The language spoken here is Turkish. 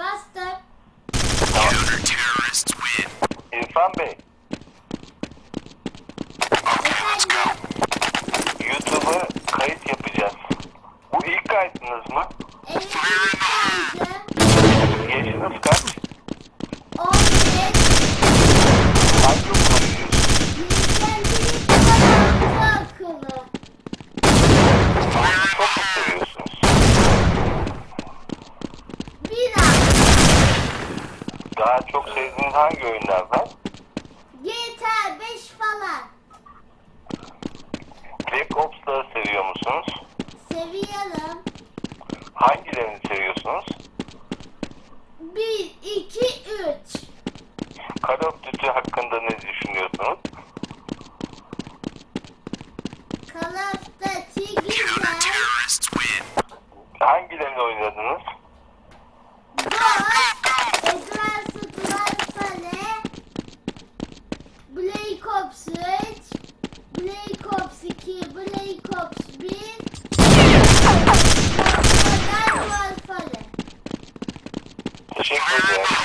Bastard. Counter-terrorists win. Infame. Daha çok sevdiğiniz hangi oyunlardan? GTA 5 falan. Black Ops'ları seviyor musunuz? Seviyorum. Hangilerini seviyorsunuz? 1, 2, 3. Call of Duty hakkında ne düşünüyorsunuz? Call of Duty güzel. Hangilerini oynadınız? Ops 3, Black Ops 2, Black Ops 1, Alfa'dan Alfa'lı. Teşekkür.